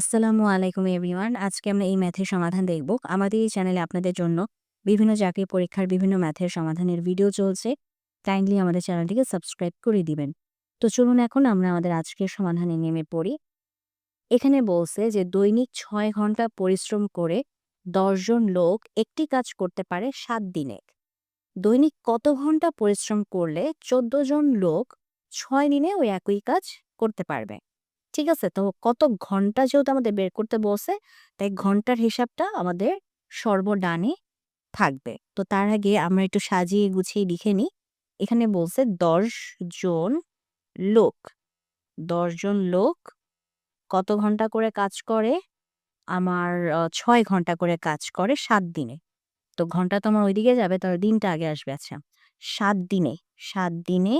আসসালামু আলাইকুম এভরিওয়ান। আজকে আমরা এই ম্যাথের সমাধান দেখব। আমাদের এই চ্যানেলে আপনাদের জন্য বিভিন্ন চাকরি পরীক্ষার বিভিন্ন ম্যাথের সমাধানের ভিডিও চলছে। কাইন্ডলি আমাদের চ্যানেলটিকে সাবস্ক্রাইব করে দিবেন। তো চলুন এখন আমরা আমাদের আজকের সমাধানে নেমে পড়ি। এখানে বলছে যে, দৈনিক ছয় ঘণ্টা পরিশ্রম করে দশজন লোক একটি কাজ করতে পারে সাত দিনে। দৈনিক কত ঘণ্টা পরিশ্রম করলে ১৪ জন লোক ছয় দিনে ওই একই কাজ করতে পারবে? ঠিক আছে? তো কত ঘণ্টা যেহেতু আমাদের বের করতে বলছে, তাই ঘণ্টার হিসাবটা আমাদের সর্বডানে থাকবে। তো তার আগে আমরা একটু সাজিয়ে গুছিয়ে লিখে নিই। এখানে বলছে ১০ জন লোক। ১০ জন লোক কত ঘণ্টা করে কাজ করে? আমার ছয় ৬ ঘণ্টা করে কাজ করে সাত দিনে। তো ঘণ্টা তো আমার ওইদিকে যাবে, তাহলে দিনটা আগে আসবে। আচ্ছা, সাত দিনে, সাত দিনে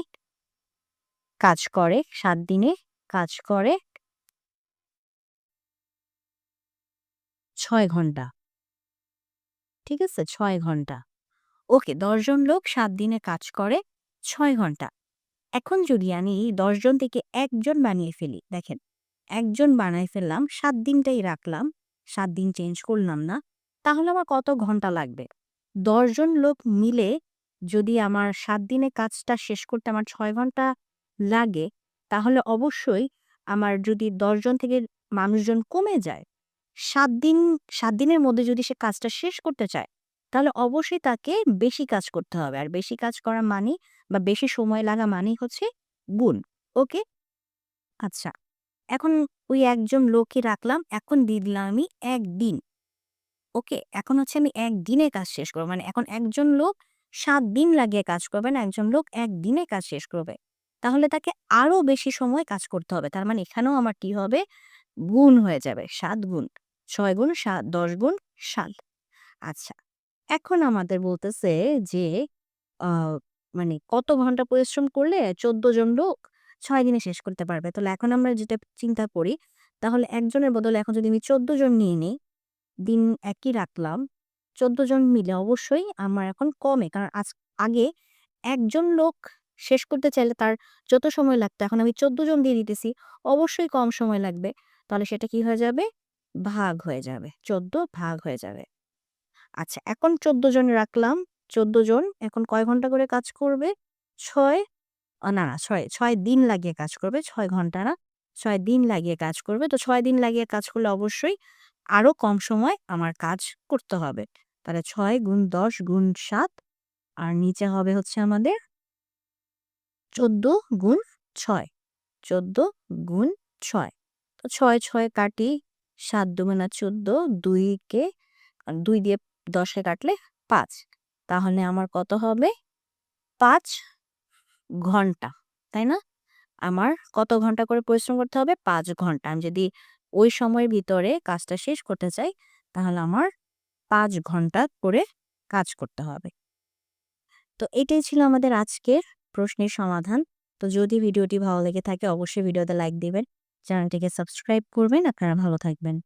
কাজ করে, সাত দিনে কাজ করে ৬ ঘণ্টা। ঠিক আছে? ছয় ঘণ্টা। ওকে দশজন লোক সাত দিনে কাজ করে ছয় ঘণ্টা। এখন যদি আমি দশজন থেকে একজন বানিয়ে ফেলি, দেখেন ১ জন বানায় ফেললাম, সাত দিনটাই রাখলাম, সাত দিন চেঞ্জ করলাম না। তাহলে আমার কত ঘণ্টা লাগবে? ১০ জন লোক মিলে যদি আমার সাত দিনে কাজটা শেষ করতে আমার ছয় ঘণ্টা লাগে, তাহলে অবশ্যই আমার যদি ১০ জন থেকে মানুষজন কমে যায়, ৭ দিন ৭ দিনের মধ্যে যদি সে কাজটা শেষ করতে চায়, তাহলে অবশ্যই তাকে বেশি কাজ করতে হবে। আর বেশি কাজ করা মানেই বা বেশি সময় লাগা মানেই হচ্ছে গুণ। ওকে? আচ্ছা, এখন ওই ১ জন লোকই রাখলাম, এখন দিয়ে দিলাম আমি একদিন ওকে? এখন হচ্ছে আমি একদিনে কাজ শেষ করব। মানে এখন একজন লোক সাত দিন লাগিয়ে কাজ করবেন একজন লোক ১ দিনে কাজ শেষ করবে। তাহলে তাকে আরও বেশি সময় কাজ করতে হবে। তার মানে এখানেও আমার কি হবে? গুণ হয়ে যাবে। সাত গুণ। ছয় গুণ সাত দশ গুণ সাত আচ্ছা, এখন আমাদের বলতেছে যে মানে কত ঘণ্টা পরিশ্রম করলে ১৪ জন লোক ছয় দিনে শেষ করতে পারবে। তাহলে এখন আমরা যেটা চিন্তা করি, তাহলে একজনের বদলে এখন যদি আমি ১৪ জন নিয়ে নিই, দিন একই রাখলাম, ১৪ জন মিলে অবশ্যই আমার এখন কমে। কারণ আজ আগে একজন লোক শেষ করতে চাইলে তার যত সময় লাগতো, এখন আমি ১৪ জন দিয়ে দিতেছি, অবশ্যই কম সময় লাগবে। তাহলে সেটা কি হয়ে যাবে? ভাগ হয়ে যাবে। ১৪ ভাগ হয়ে যাবে। আচ্ছা, এখন ১৪ জন রাখলাম। ১৪ জন এখন কয় ঘণ্টা করে কাজ করবে? ৬ আ না, না ৬, ৬ দিন লাগিয়ে কাজ করবে। ছয় ঘণ্টা না, ছয় দিন লাগিয়ে কাজ করবে। তো ছয় দিন লাগিয়ে কাজ করলে অবশ্যই আরও কম সময় আমার কাজ করতে হবে। তাহলে ছয় গুণ ১০ গুণ সাত আর নিচে হবে হচ্ছে আমাদের ১৪ গুণ ৬। ১৪ গুণ ৬। তো ৬, ৬ কাটি, ৭ দুগুণা ১৪, ২ কে ২ দিয়ে দশে কাটলে পাঁচ তাহলে আমার কত হবে? পাঁচ ঘণ্টা। তাই না? আমার কত ঘণ্টা করে পরিশ্রম করতে হবে? পাঁচ ঘণ্টা। আমি যদি ওই সময়ের ভিতরে কাজটা শেষ করতে চাই, তাহলে আমার পাঁচ ঘণ্টা করে কাজ করতে হবে। তো এটাই ছিল আমাদের আজকের প্রশ্নের সমাধান। তো যদি ভিডিওটি ভালো লেগে থাকে অবশ্যই ভিডিওতে লাইক দিবেন। চ্যানেলটিকে সাবস্ক্রাইব করবেন। আপনারা ভালো থাকবেন।